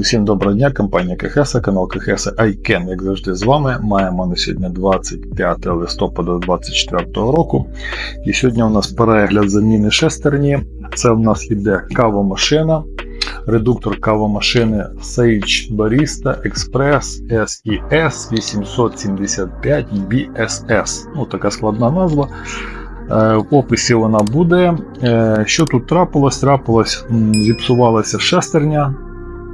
Усім доброго дня, компанія КХС, канал КХС iCan, як завжди з вами. Маємо на сьогодні 25 листопада 2024 року. І сьогодні у нас перегляд заміни шестерні. Це в нас йде кавомашина, редуктор кавомашини Sage Barista Express SES 875 BSS. Ну, така складна назва. Е, В описі вона буде. Е, Що тут трапилось? Трапилось, зіпсувалася шестерня.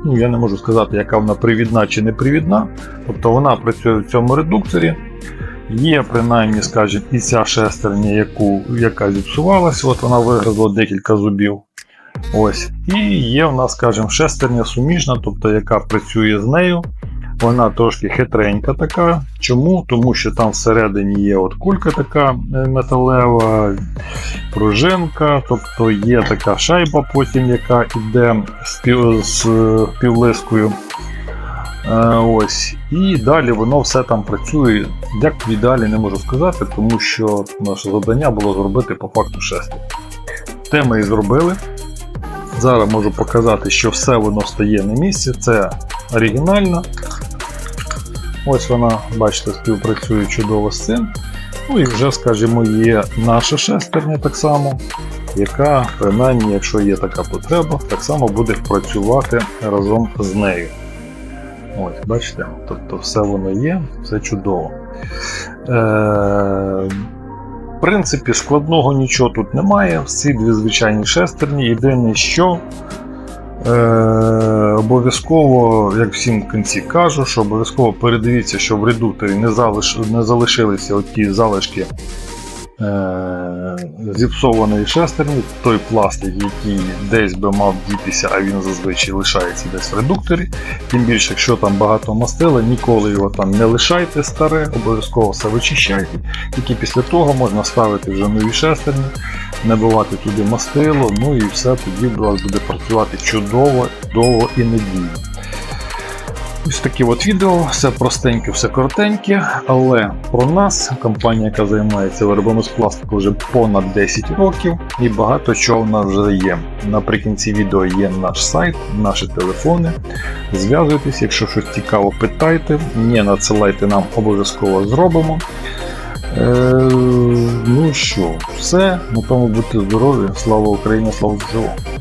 Ну, я не можу сказати, яка вона привідна чи не привідна. Тобто вона працює в цьому редукторі. Є принаймні, скажімо, і ця шестерня, яку, яка зіпсувалася, от вона вигризла декілька зубів. Ось. І є в нас, скажімо, шестерня суміжна, тобто яка працює з нею. Вона трошки хитренька така. Чому? Тому що там всередині є от кулька така е, металева, пружинка, тобто є така шайба, потім, яка йде з, пів, з півлискою. Е, ось. І далі воно все там працює. Як і далі не можу сказати, тому що наше завдання було зробити по факту шестерню. Те ми і зробили. Зараз можу показати, що все воно стає на місці. Це оригінально. Ось вона, бачите, співпрацює чудово з цим. Ну і вже, скажімо, є наша шестерня так само, яка, принаймні, якщо є така потреба, так само буде працювати разом з нею. Ось, бачите, тобто все воно є, все чудово. Е, в принципі, складного нічого тут немає. Всі дві звичайні шестерні. Єдине, що е, обов'язково, як всім кінці кажу, що обов'язково передивіться, що в редукторі не, залиш, не залишилися ті залишки е, зіпсованої шестерні, той пластик, який десь би мав дітися, а він зазвичай лишається десь в редукторі. Тим більше, якщо там багато мастила, ніколи його там не лишайте старе, обов'язково все вичищайте. Тільки після того можна ставити вже нові шестерні, набивати туди мастило, ну і все тоді у вас буде працювати чудово, довго і надійно. Ось таке от відео, все простеньке, все коротеньке, але про нас, компанія, яка займається виробами з пластику вже понад 10 років, і багато чого в нас вже є. Наприкінці відео є наш сайт, наші телефони. Зв'язуйтесь, якщо щось цікаво, питайте, не надсилайте нам, обов'язково зробимо. Е, що, все, на тому будьте здорові, слава Україні, слава ЗСУ.